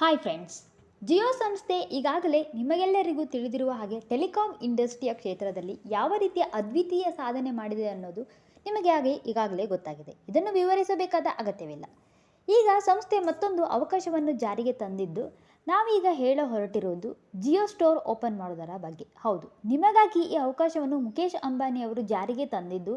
Hi friends Jio ಸಂಸ್ಥೆ ಈಗಾಗಲೇ ನಿಮಗೆಲ್ಲರಿಗೂ ತಿಳಿದಿರುವ ಹಾಗೆ ಟೆಲಿಕಾಂ ಇಂಡಸ್ಟ್ರಿಯ ಕ್ಷೇತ್ರದಲ್ಲಿ ಯಾವ ರೀತಿಯ ಅದ್ವಿತೀಯ ಸಾಧನೆ ಮಾಡಿದೆ ಅನ್ನೋದು ನಿಮಗೆ ಹಾಗೆ ಈಗಾಗಲೇ ಗೊತ್ತಾಗಿದೆ. ಇದನ್ನು ವಿವರಿಸಬೇಕಾದ ಅಗತ್ಯವಿಲ್ಲ. ಈಗ ಸಂಸ್ಥೆ ಮತ್ತೊಂದು ಅವಕಾಶವನ್ನು ಜಾರಿಗೆ ತಂದಿದ್ದು, ನಾವೀಗ ಹೇಳ ಹೊರಟಿರುವುದು ಜಿಯೋ ಸ್ಟೋರ್ ಓಪನ್ ಮಾಡೋದರ ಬಗ್ಗೆ. ಹೌದು, ನಿಮಗಾಗಿ ಈ ಅವಕಾಶವನ್ನು ಮುಖೇಶ್ ಅಂಬಾನಿ ಅವರು ಜಾರಿಗೆ ತಂದಿದ್ದು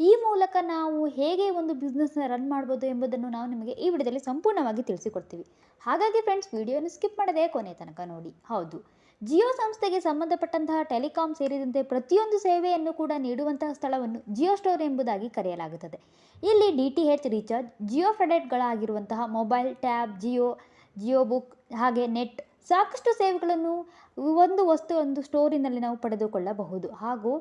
ಈ ಮೂಲಕ ನಾವು ಹೇಗೆ ಒಂದು ಬಿಸ್ನೆಸ್ನ ರನ್ ಮಾಡ್ಬೋದು ಎಂಬುದನ್ನು ನಾವು ನಿಮಗೆ ಈ ವಿಡಿಯೋದಲ್ಲಿ ಸಂಪೂರ್ಣವಾಗಿ ತಿಳಿಸಿಕೊಡ್ತೀವಿ. ಹಾಗಾಗಿ ಫ್ರೆಂಡ್ಸ್ ವಿಡಿಯೋನ ಸ್ಕಿಪ್ ಮಾಡದೆ ಕೊನೆ ತನಕ ನೋಡಿ. ಹೌದು, ಜಿಯೋ ಸಂಸ್ಥೆಗೆ ಸಂಬಂಧಪಟ್ಟಂತಹ ಟೆಲಿಕಾಂ ಸೇರಿದಂತೆ ಪ್ರತಿಯೊಂದು ಸೇವೆಯನ್ನು ಕೂಡ ನೀಡುವಂತಹ ಸ್ಥಳವನ್ನು ಜಿಯೋ ಸ್ಟೋರ್ ಎಂಬುದಾಗಿ ಕರೆಯಲಾಗುತ್ತದೆ. ಇಲ್ಲಿ D T H recharge Jio ಫ್ರೆಡೆಟ್ಗಳಾಗಿರುವಂತಹ mobile, tab, Jio Jio book ಹಾಗೆ ನೆಟ್ ಸಾಕಷ್ಟು ಸೇವೆಗಳನ್ನು ಒಂದು ವಸ್ತು ಒಂದು ಸ್ಟೋರಿನಲ್ಲಿ ನಾವು ಪಡೆದುಕೊಳ್ಳಬಹುದು. ಹಾಗೂ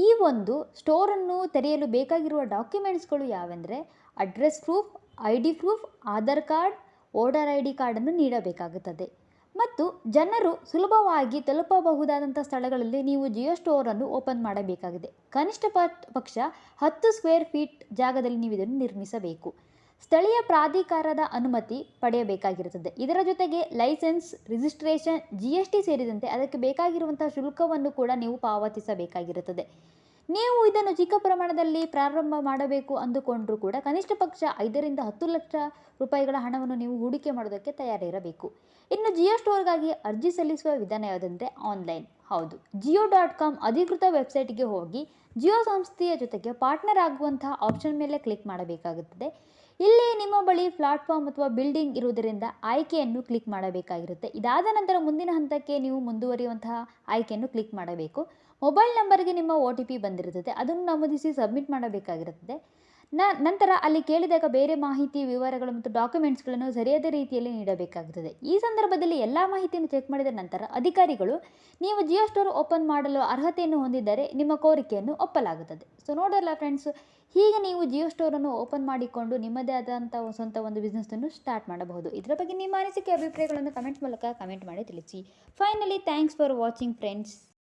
ಈ ಒಂದು ಸ್ಟೋರನ್ನು ತೆರೆಯಲು ಬೇಕಾಗಿರುವ ಡಾಕ್ಯುಮೆಂಟ್ಸ್ಗಳು ಯಾವೆಂದರೆ address proof I D proof, Aadhaar card, voter I D ಕಾರ್ಡನ್ನು ನೀಡಬೇಕಾಗುತ್ತದೆ. ಮತ್ತು ಜನರು ಸುಲಭವಾಗಿ ತಲುಪಬಹುದಾದಂಥ ಸ್ಥಳಗಳಲ್ಲಿ ನೀವು ಜಿಯೋ ಸ್ಟೋರನ್ನು ಓಪನ್ ಮಾಡಬೇಕಾಗಿದೆ. ಕನಿಷ್ಠ ಪಕ್ಷ ಹತ್ತು ಸ್ಕ್ವೇರ್ ಫೀಟ್ ಜಾಗದಲ್ಲಿ ನೀವು ಇದನ್ನು ನಿರ್ಮಿಸಬೇಕು. ಸ್ಥಳೀಯ ಪ್ರಾಧಿಕಾರದ ಅನುಮತಿ ಪಡೆಯಬೇಕಾಗಿರುತ್ತದೆ. ಇದರ ಜೊತೆಗೆ licence, registration, G S T ಸೇರಿದಂತೆ ಅದಕ್ಕೆ ಬೇಕಾಗಿರುವಂತಹ ಶುಲ್ಕವನ್ನು ಕೂಡ ನೀವು ಪಾವತಿಸಬೇಕಾಗಿರುತ್ತದೆ. ನೀವು ಇದನ್ನು ಚಿಕ್ಕ ಪ್ರಮಾಣದಲ್ಲಿ ಪ್ರಾರಂಭ ಮಾಡಬೇಕು ಅಂದುಕೊಂಡರೂ ಕೂಡ ಕನಿಷ್ಠ ಪಕ್ಷ ಐದರಿಂದ ಹತ್ತು ಲಕ್ಷ ರೂಪಾಯಿಗಳ ಹಣವನ್ನು ನೀವು ಹೂಡಿಕೆ ಮಾಡೋದಕ್ಕೆ ತಯಾರಿರಬೇಕು. ಇನ್ನು ಜಿಯೋ ಸ್ಟೋರ್ಗಾಗಿ ಅರ್ಜಿ ಸಲ್ಲಿಸುವ ವಿಧಾನ ಯಾವುದಂದರೆ ಆನ್ಲೈನ್. ಹೌದು. ಜಿಯೋ ಡಾಟ್ ಕಾಮ್ ಅಧಿಕೃತ ವೆಬ್ಸೈಟ್ಗೆ ಹೋಗಿ ಜಿಯೋ ಸಂಸ್ಥೆಯ ಜೊತೆಗೆ ಪಾರ್ಟ್ನರ್ ಆಗುವಂತಹ ಆಪ್ಷನ್ ಮೇಲೆ ಕ್ಲಿಕ್ ಮಾಡಬೇಕಾಗುತ್ತದೆ. ಇಲ್ಲಿ ನಿಮ್ಮ ಬಳಿ ಪ್ಲಾಟ್ಫಾರ್ಮ್ ಅಥವಾ ಬಿಲ್ಡಿಂಗ್ ಇರುವುದರಿಂದ ಆಯ್ಕೆಯನ್ನು ಕ್ಲಿಕ್ ಮಾಡಬೇಕಾಗಿರುತ್ತೆ. ಇದಾದ ನಂತರ ಮುಂದಿನ ಹಂತಕ್ಕೆ ನೀವು ಮುಂದುವರಿಯುವಂತಹ ಆಯ್ಕೆಯನ್ನು ಕ್ಲಿಕ್ ಮಾಡಬೇಕು. ಮೊಬೈಲ್ ನಂಬರ್ಗೆ ನಿಮ್ಮ ಒ ಟಿ ಪಿ ಬಂದಿರುತ್ತದೆ. ಅದನ್ನು ನಮೂದಿಸಿ ಸಬ್ಮಿಟ್ ಮಾಡಬೇಕಾಗಿರುತ್ತದೆ. ನಂತರ ಅಲ್ಲಿ ಕೇಳಿದಾಗ ಬೇರೆ ಮಾಹಿತಿ, ವಿವರಗಳು ಮತ್ತು ಡಾಕ್ಯುಮೆಂಟ್ಸ್ಗಳನ್ನು ಸರಿಯಾದ ರೀತಿಯಲ್ಲಿ ನೀಡಬೇಕಾಗುತ್ತದೆ ಈ ಸಂದರ್ಭದಲ್ಲಿ ಎಲ್ಲ ಮಾಹಿತಿಯನ್ನು ಚೆಕ್ ಮಾಡಿದ ನಂತರ ಅಧಿಕಾರಿಗಳು, ನೀವು ಜಿಯೋ ಸ್ಟೋರ್ ಓಪನ್ ಮಾಡಲು ಅರ್ಹತೆಯನ್ನು ಹೊಂದಿದ್ದರೆ ನಿಮ್ಮ ಕೋರಿಕೆಯನ್ನು ಒಪ್ಪಲಾಗುತ್ತದೆ. ಸೊ ನೋಡಲ್ಲ ಫ್ರೆಂಡ್ಸ್, ಹೀಗೆ ನೀವು ಜಿಯೋ ಸ್ಟೋರನ್ನು ಓಪನ್ ಮಾಡಿಕೊಂಡು ನಿಮ್ಮದೇ ಆದಂಥ ಸ್ವಂತ ಒಂದು ಬಿಸ್ನೆಸ್ಸನ್ನು ಸ್ಟಾರ್ಟ್ ಮಾಡಬಹುದು. ಇದರ ಬಗ್ಗೆ ನಿಮ್ಮ ಅನಿಸಿಕೆ, ಅಭಿಪ್ರಾಯಗಳನ್ನು ಕಮೆಂಟ್ ಮೂಲಕ ಕಮೆಂಟ್ ಮಾಡಿ ತಿಳಿಸಿ. Finally, thanks for watching friends.